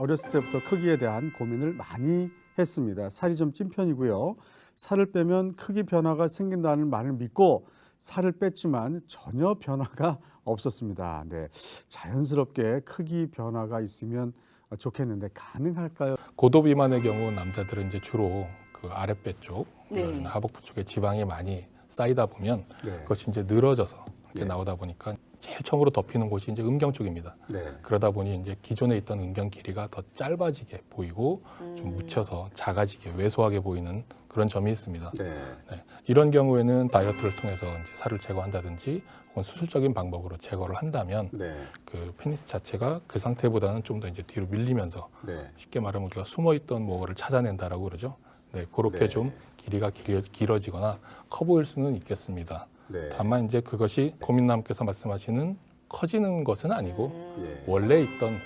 어렸을 때부터 크기에 대한 고민을 많이 했습니다. 살이 좀 찐 편이고요. 살을 빼면 크기 변화가 생긴다는 말을 믿고 살을 뺐지만 전혀 변화가 없었습니다. 네, 자연스럽게 크기 변화가 있으면 좋겠는데 가능할까요? 고도 비만의 경우 남자들은 이제 주로 그 아랫배 쪽, 네. 그 하복부 쪽에 지방이 많이 쌓이다 보면 네. 그것이 이제 늘어져서 이렇게 네. 나오다 보니까 제일 처음으로 덮이는 곳이 이제 음경 쪽입니다. 네. 그러다 보니 이제 기존에 있던 음경 길이가 더 짧아지게 보이고 음. 좀 묻혀서 작아지게 왜소하게 보이는 그런 점이 있습니다. 네. 네. 이런 경우에는 다이어트를 통해서 이제 살을 제거한다든지 혹은 수술적인 방법으로 제거를 한다면 네. 그 페니스 자체가 그 상태보다는 좀 더 이제 뒤로 밀리면서 네. 쉽게 말하면 우리가 숨어 있던 뭐를 찾아낸다라고 그러죠. 네, 그렇게 네. 좀 길이가 길어, 길어지거나 커 보일 수는 있겠습니다. 네. 다만 이제 그것이 고민남께서 말씀하시는 커지는 것은 아니고 음. 예. 원래 있던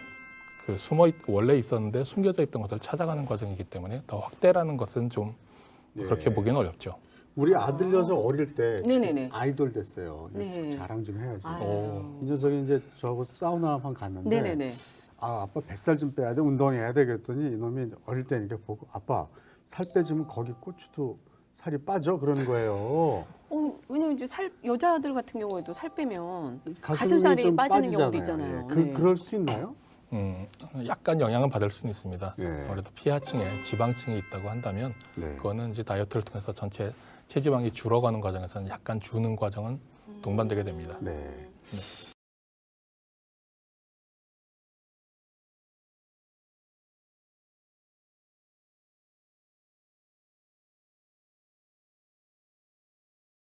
그 숨어 있, 원래 있었는데 숨겨져 있던 것을 찾아가는 과정이기 때문에 더 확대라는 것은 좀 그렇게 예. 보기는 어렵죠. 우리 아들 녀석 어릴 때 네네네. 아이돌 됐어요. 네. 자랑 좀 해야지. 아유. 오. 이 녀석이 이제 저하고 사우나 한 번 갔는데 네네네. 아 아빠 뱃살 좀 빼야 돼 운동해야 돼 그랬더니 이놈이 어릴 때 이렇게 보고 아빠 살 빼주면 거기 고추도 살이 빠져 그러는 거예요. 어, 왜냐면 이제 살 여자들 같은 경우에도 살 빼면 가슴살이 좀 빠지는 경우도 빠지잖아요. 있잖아요. 예. 그, 네. 그럴 수 있나요? 음, 약간 영향은 받을 수는 있습니다. 네. 아무래도 피하층에 지방층이 있다고 한다면 네. 그거는 이제 다이어트를 통해서 전체 체지방이 줄어가는 과정에서는 약간 주는 과정은 동반되게 됩니다. 네.